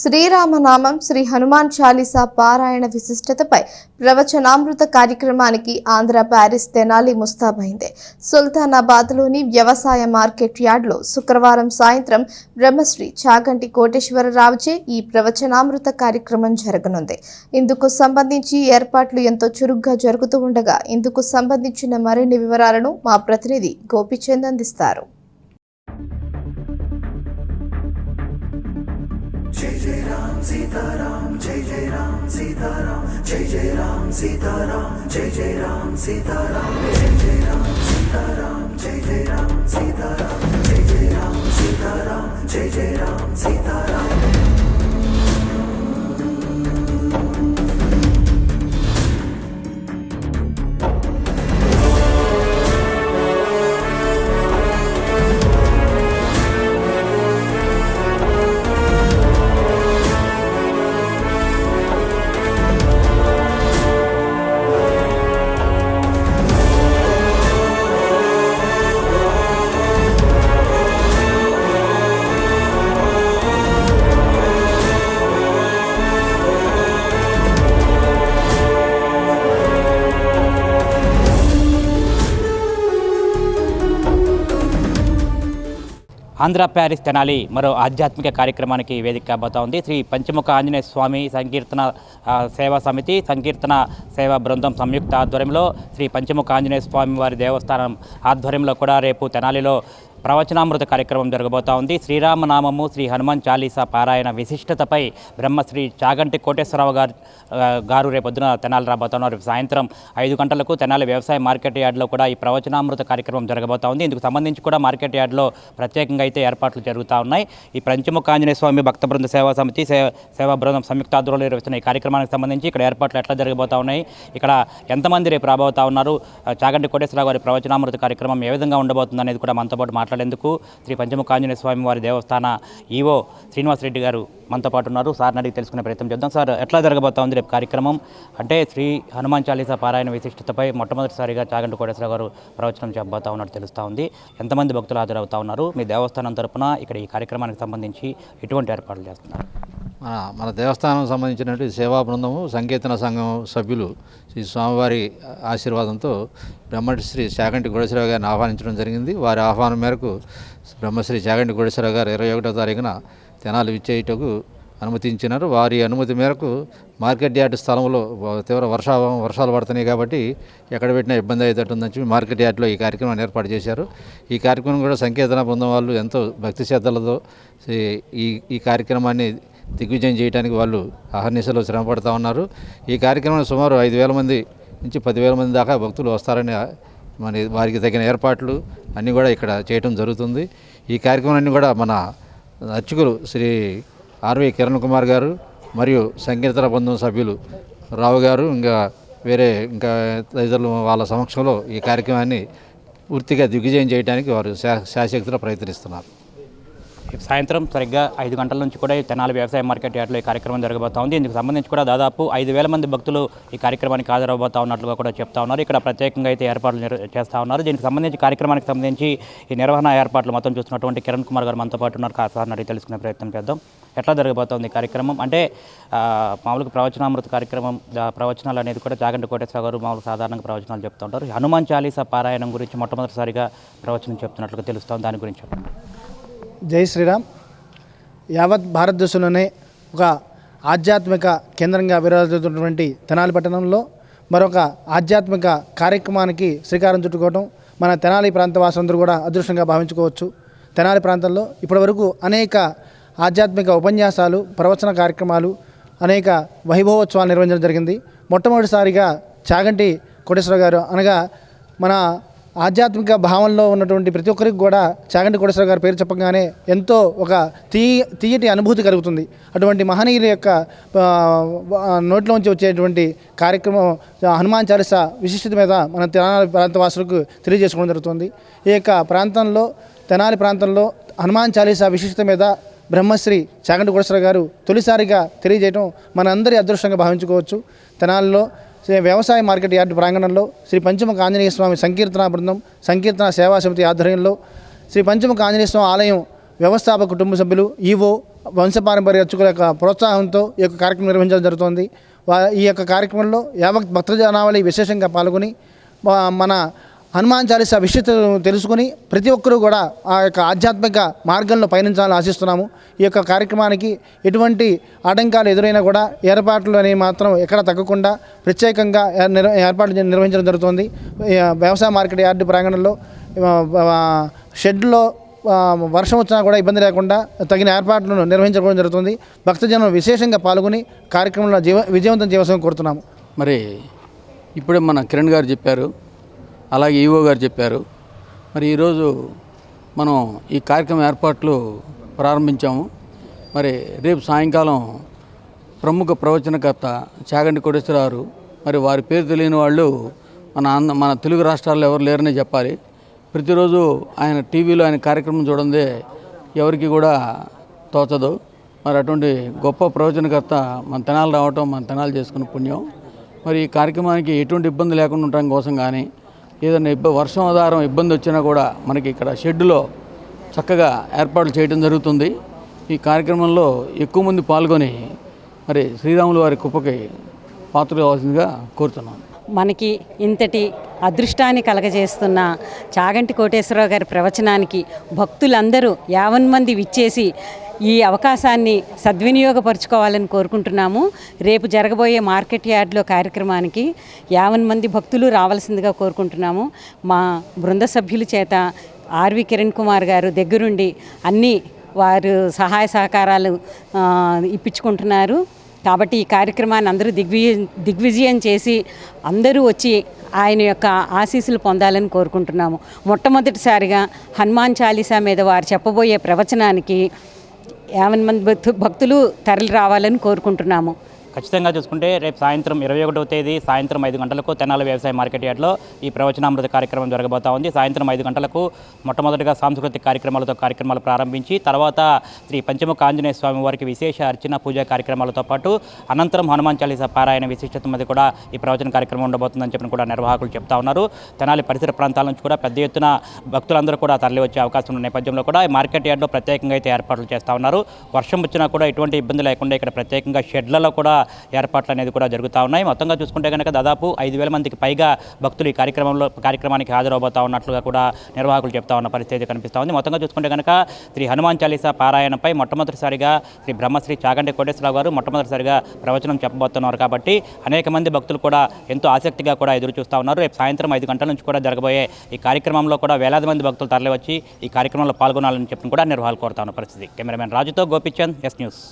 శ్రీరామనామం శ్రీ హనుమాన్ చాలీసా పారాయణ విశిష్టతపై ప్రవచనామృత కార్యక్రమానికి ఆంధ్ర ప్యారిస్ తెనాలి ముస్తాబైంది. సుల్తానాబాద్లోని వ్యవసాయ మార్కెట్ యార్డ్లో శుక్రవారం సాయంత్రం బ్రహ్మశ్రీ చాగంటి కోటేశ్వరరావుచే ఈ ప్రవచనామృత కార్యక్రమం జరగనుంది. ఇందుకు సంబంధించి ఏర్పాట్లు ఎంతో చురుగ్గా జరుగుతూ ఉండగా ఇందుకు సంబంధించిన మరిన్ని వివరాలను మా ప్రతినిధి గోపిచంద్ అందిస్తారు. राम सीताराम जय जय राम सीताराम जय जय राम सीताराम जय जय राम सीताराम जय जय राम सीताराम जय जय राम सीताराम जय जय ఆంధ్ర ప్యారిస్ తెనాలి మరో ఆధ్యాత్మిక కార్యక్రమానికి వేదిక కాబోతా ఉంది. శ్రీ పంచముఖ ఆంజనేయ స్వామి సంకీర్తన సేవా సమితి సంకీర్తన సేవా బృందం సంయుక్త ఆధ్వర్యంలో శ్రీ పంచముఖ ఆంజనేయ స్వామి వారి దేవస్థానం ఆధ్వర్యంలో కూడా రేపు తెనాలిలో ప్రవచనామృత కార్యక్రమం జరగబోతా ఉంది. శ్రీరామనామము శ్రీ హనుమాన్ చాలీసా పారాయణ విశిష్టతపై బ్రహ్మశ్రీ చాగంటి కోటేశ్వరరావు గారు గారు రేపొద్దున తెనాలి రాబోతున్నారు. రేపు సాయంత్రం ఐదు గంటలకు తెనాలి వ్యవసాయ మార్కెట్ యార్డ్లో కూడా ఈ ప్రవచనామృత కార్యక్రమం జరగబోతా ఉంది. ఇందుకు సంబంధించి కూడా మార్కెట్ యార్డ్లో ప్రత్యేకంగా అయితే ఏర్పాట్లు జరుగుతూ ఉన్నాయి. ఈ పంచముఖ ఆంజనేయ స్వామి భక్త బృంద సేవా సమితి సేవా బృందం సంయుక్త ఆధ్వర్యంలో నిర్వహిస్తున్న ఈ కార్యక్రమానికి సంబంధించి ఇక్కడ ఏర్పాట్లు ఎట్లా జరగబోతా ఉన్నాయి ఇక్కడ ఎంతమంది రేపు రాబోతా ఉన్నారు చాగంటి కోటేశ్వరరావు గారి ప్రవచనామృత కార్యక్రమం ఏ విధంగా ఉండబోతుంది అనేది కూడా మనతో పాటు మాట్లాడేందుకు శ్రీ పంచముఖ ఆంజనేయ స్వామి వారి దేవస్థాన ఈవో శ్రీనివాసరెడ్డి గారు మనతో పాటు ఉన్నారు. సార్ని అడిగి తెలుసుకునే ప్రయత్నం చేద్దాం. సార్ ఎట్లా జరగబోతా ఉంది రేపు కార్యక్రమం? అంటే శ్రీ హనుమాన్ చాలీసా పారాయణ విశిష్టతపై మొట్టమొదటిసారిగా చాగంటి కోటేశ్వర గారు ప్రవచనం చెప్పబోతా ఉన్నట్టు తెలుస్తూ ఉంది. ఎంతమంది భక్తులు హాజరవుతా ఉన్నారు? మీ దేవస్థానం తరపున ఇక్కడ ఈ కార్యక్రమానికి సంబంధించి ఎటువంటి ఏర్పాట్లు చేస్తున్నారు? మన మన దేవస్థానం సంబంధించినటువంటి సేవా బృందము సంకీర్తన సంఘం సభ్యులు శ్రీ స్వామివారి ఆశీర్వాదంతో బ్రహ్మశ్రీ చాగంటి గుడేశ్వరరావు గారిని ఆహ్వానించడం జరిగింది. వారి ఆహ్వానం మేరకు బ్రహ్మశ్రీ చాగంటి గుడేశ్వరరావు గారు ఇరవై ఒకటో తారీఖున తెనాలు విచ్చేయుటకు అనుమతించినారు. వారి అనుమతి మేరకు మార్కెట్ యార్డ్ స్థలంలో తీవ్ర వర్షా వర్షాలు పడుతున్నాయి కాబట్టి ఎక్కడ పెట్టినా ఇబ్బంది అయ్యేటట్టుందని చెప్పి మార్కెట్ యార్డ్లో ఈ కార్యక్రమాన్ని ఏర్పాటు చేశారు. ఈ కార్యక్రమం కూడా సంకీర్తన బృందం వాళ్ళు ఎంతో భక్తి శ్రద్ధలతో ఈ ఈ కార్యక్రమాన్ని దిగ్విజయం చేయడానికి వాళ్ళు అహర్నిశలో శ్రమ ఉన్నారు. ఈ కార్యక్రమం సుమారు ఐదు వేల మంది నుంచి పదివేల మంది దాకా భక్తులు వస్తారని మన వారికి తగిన ఏర్పాట్లు అన్నీ కూడా ఇక్కడ చేయటం జరుగుతుంది. ఈ కార్యక్రమాన్ని కూడా మన అర్చకులు శ్రీ ఆర్వి కిరణ్ కుమార్ గారు మరియు సంకీర్తన బృందం సభ్యులు రావు గారు ఇంకా వేరే ఇంకా తదితరులు వాళ్ళ సమక్షంలో ఈ కార్యక్రమాన్ని పూర్తిగా దిగ్విజయం చేయడానికి వారు శా శాశక్తిలో ప్రయత్నిస్తున్నారు. సాయంత్రం సరిగ్గా ఐదు గంటల నుంచి కూడా ఈ తెనాలి వ్యవసాయ మార్కెట్ యార్డ్లో ఈ కార్యక్రమం జరగబోతా ఉంది. ఇందుకు సంబంధించి కూడా దాదాపు ఐదు వేల మంది భక్తులు ఈ కార్యక్రమానికి హాజరవబోతా ఉన్నట్లుగా కూడా చెప్తా ఉన్నారు. ఇక్కడ ప్రత్యేకంగా అయితే ఏర్పాట్లు నిర్- చేస్తా ఉన్నారు. దీనికి సంబంధించి కార్యక్రమానికి సంబంధించి ఈ నిర్వహణ ఏర్పాట్లు మొత్తం చూస్తున్నటువంటి కిరణ్ కుమార్ గారు మనతో పాటు ఉన్నారు. సార్ అడిగి తెలుసుకునే ప్రయత్నం చేద్దాం. ఎట్లా జరగబోతోంది ఈ కార్యక్రమం? అంటే మామూలుగా ప్రవచనామృత కార్యక్రమం ప్రవచనాలు అనేది కూడా జాగంటి కోటేశ్వర గారు మామూలు సాధారణంగా ప్రవచనాలు చెప్తూ ఉంటారు. హనుమాన్ చాలీసా పారాయణం గురించి మొట్టమొదటిసారిగా ప్రవచనం చెప్తున్నట్లుగా తెలుస్తాం దాని గురించి చెప్పండి. జై శ్రీరామ్. యావత్ భారతదేశంలోనే ఒక ఆధ్యాత్మిక కేంద్రంగా విరాజుతున్నటువంటి తెనాలి పట్టణంలో మరొక ఆధ్యాత్మిక కార్యక్రమానికి శ్రీకారం చుట్టుకోవడం మన తెనాలి ప్రాంత వాసులందరూ కూడా అదృష్టంగా భావించుకోవచ్చు. తెనాలి ప్రాంతంలో ఇప్పటివరకు అనేక ఆధ్యాత్మిక ఉపన్యాసాలు ప్రవచన కార్యక్రమాలు అనేక వైభవోత్సవాలు నిర్వహించడం జరిగింది. మొట్టమొదటిసారిగా చాగంటి కోటేశ్వర గారు అనగా మన ఆధ్యాత్మిక భావంలో ఉన్నటువంటి ప్రతి ఒక్కరికి కూడా చాగంటి కోటేశ్వర గారి పేరు చెప్పగానే ఎంతో ఒక తీ తీయటి అనుభూతి కలుగుతుంది. అటువంటి మహనీయుల యొక్క నోట్లోంచి వచ్చేటువంటి కార్యక్రమం హనుమాన్ చాలీస విశిష్టత మీద మన తెనాలి ప్రాంత వాసులకు తెలియజేసుకోవడం జరుగుతుంది. ఈ యొక్క ప్రాంతంలో తెనాలి ప్రాంతంలో హనుమాన్ చాలీసా విశిష్టత మీద బ్రహ్మశ్రీ చాగంటి కోటేశ్వర గారు తొలిసారిగా తెలియజేయడం మన అందరి అదృష్టంగా భావించుకోవచ్చు. తెనాలిలో శ్రీ వ్యవసాయ మార్కెట్ యార్డు ప్రాంగణంలో శ్రీ పంచముఖ ఆంజనేయ స్వామి సంకీర్తన బృందం సంకీర్తన సేవా సమితి ఆధ్వర్యంలో శ్రీ పంచముఖ ఆంజనేయ స్వామి ఆలయం వ్యవస్థాపక కుటుంబ సభ్యులు ఈవో వంశపారంపర్య అర్చకుల యొక్క ప్రోత్సాహంతో ఈ యొక్క కార్యక్రమం నిర్వహించడం జరుగుతుంది. ఈ యొక్క కార్యక్రమంలో యావత్ భక్తజనావళి విశేషంగా పాల్గొని వా- మన హనుమాన్ చాలీసా విశిష్టతను తెలుసుకుని ప్రతి ఒక్కరూ కూడా ఆ యొక్క ఆధ్యాత్మిక మార్గంలో పయనించాలని ఆశిస్తున్నాము. ఈ యొక్క కార్యక్రమానికి ఎటువంటి ఆటంకాలు ఎదురైనా కూడా ఏర్పాట్లు అనేవి మాత్రం ఎక్కడ తగ్గకుండా ప్రత్యేకంగా ఏర్పాట్లు నిర్వహించడం జరుగుతుంది. వ్యవసాయ మార్కెట్ యార్డు ప్రాంగణంలో షెడ్లో వర్షం వచ్చినా కూడా ఇబ్బంది లేకుండా తగిన ఏర్పాట్లను నిర్వహించడం జరుగుతుంది. భక్తజనం విశేషంగా పాల్గొని కార్యక్రమంలో జీవ విజయవంతం చేయవలసిన కోరుతున్నాము. మరి ఇప్పుడే మన కిరణ్ గారు చెప్పారు అలాగే ఈవో గారు చెప్పారు. మరి ఈరోజు మనం ఈ కార్యక్రమం ఏర్పాట్లు ప్రారంభించాము. మరి రేపు సాయంకాలం ప్రముఖ ప్రవచనకర్త చాగంటి కోటేశ్వరరావు మరి వారి పేరు తెలియని వాళ్ళు మన ఆంధ్ర మన తెలుగు రాష్ట్రాల్లో ఎవరు లేరనే చెప్పాలి. ప్రతిరోజు ఆయన టీవీలో ఆయన కార్యక్రమం చూడందే ఎవరికి కూడా తోచదు. మరి అటువంటి గొప్ప ప్రవచనకర్త మన తెనాలు రావటం మన తెనాలు చేసుకున్న పుణ్యం. మరి ఈ కార్యక్రమానికి ఎటువంటి ఇబ్బంది లేకుండా ఉండటం కోసం కానీ ఏదైనా ఇబ్బ వర్షం ఆధారం ఇబ్బంది వచ్చినా కూడా మనకి ఇక్కడ షెడ్డులో చక్కగా ఏర్పాట్లు చేయడం జరుగుతుంది. ఈ కార్యక్రమంలో ఎక్కువ మంది పాల్గొని మరి శ్రీరాములు వారి కుప్పకి పాత్రలు కావాల్సిందిగా కోరుతున్నాను మనకి ఇంతటి అదృష్టాన్ని కలగజేస్తున్న చాగంటి కోటేశ్వరరావు గారి ప్రవచనానికి భక్తులందరూ యావన్ మంది విచ్చేసి ఈ అవకాశాన్ని సద్వినియోగపరుచుకోవాలని కోరుకుంటున్నాము. రేపు జరగబోయే మార్కెట్ యార్డ్లో కార్యక్రమానికి యావన్ మంది భక్తులు రావాల్సిందిగా కోరుకుంటున్నాము. మా బృంద సభ్యుల చేత ఆర్వి కిరణ్ కుమార్ గారు దగ్గరుండి అన్ని వారు సహాయ సహకారాలు ఇప్పించుకుంటున్నారు. కాబట్టి ఈ కార్యక్రమాన్ని అందరూ దిగ్విజ దిగ్విజయం చేసి అందరూ వచ్చి ఆయన యొక్క ఆశీస్సులు పొందాలని కోరుకుంటున్నాము. మొట్టమొదటిసారిగా హనుమాన్ చాలీసా మీద వారు చెప్పబోయే ప్రవచనానికి యావన్ మంది భక్తులు తరలి రావాలని కోరుకుంటున్నాము. ఖచ్చితంగా చూసుకుంటే రేపు సాయంత్రం ఇరవై ఒకటో తేదీ సాయంత్రం ఐదు గంటలకు తెనాల వ్యవసాయ మార్కెట్ యార్డ్లో ఈ ప్రవచనామృత కార్యక్రమం జరగబోతా ఉంది. సాయంత్రం ఐదు గంటలకు మొట్టమొదటిగా సాంస్కృతిక కార్యక్రమాలతో కార్యక్రమాలు ప్రారంభించి తర్వాత శ్రీ పంచముఖ ఆంజనేయ స్వామి వారికి విశేష అర్చన పూజా కార్యక్రమాలతో పాటు అనంతరం హనుమాన్ చాలీస పారాయణ విశిష్టత మీద కూడా ఈ ప్రవచన కార్యక్రమం ఉండబోతుందని చెప్పిన కూడా నిర్వాహకులు చెప్తా ఉన్నారు. తెనాలి పరిసర ప్రాంతాల నుంచి కూడా పెద్ద ఎత్తున భక్తులందరూ కూడా తరలి వచ్చే అవకాశం ఉన్న నేపథ్యంలో కూడా ఈ మార్కెట్ యార్డ్లో ప్రత్యేకంగా అయితే ఏర్పాట్లు చేస్తూ ఉన్నారు. వర్షం వచ్చినా కూడా ఎటువంటి ఇబ్బంది లేకుండా ఇక్కడ ప్రత్యేకంగా షెడ్లలో కూడా ఏర్పాట్లు అనేది కూడా జరుగుతూ ఉన్నాయి. మొత్తంగా చూసుకుంటే కనుక దాదాపు ఐదు వేల మందికి పైగా భక్తులు ఈ కార్యక్రమంలో కార్యక్రమానికి హాజరవబోతా ఉన్నట్లుగా కూడా నిర్వాహకులు చెప్తా ఉన్న పరిస్థితి కనిపిస్తూ ఉంది మొత్తంగా చూసుకుంటే కనుక శ్రీ హనుమాన్ చాలీసా పారాయణపై మొట్టమొదటిసారిగా శ్రీ బ్రహ్మశ్రీ చాగంటి కోటేశ్వరరావు గారు మొట్టమొదటిసారిగా ప్రవచనం చెప్పబోతున్నారు కాబట్టి అనేక మంది భక్తులు కూడా ఎంతో ఆసక్తిగా కూడా ఎదురు చూస్తూ ఉన్నారు. రేపు సాయంత్రం ఐదు గంటల నుంచి కూడా జరగబోయే ఈ కార్యక్రమంలో కూడా వేలాది మంది భక్తులు తరలివచ్చి ఈ కార్యక్రమంలో పాల్గొనాలని చెప్పి కూడా నిర్వాహకులు కోరుతా ఉన్న పరిస్థితి. కెమెరామెన్ రాజుతో గోపిచంద్ ఎస్ న్యూస్.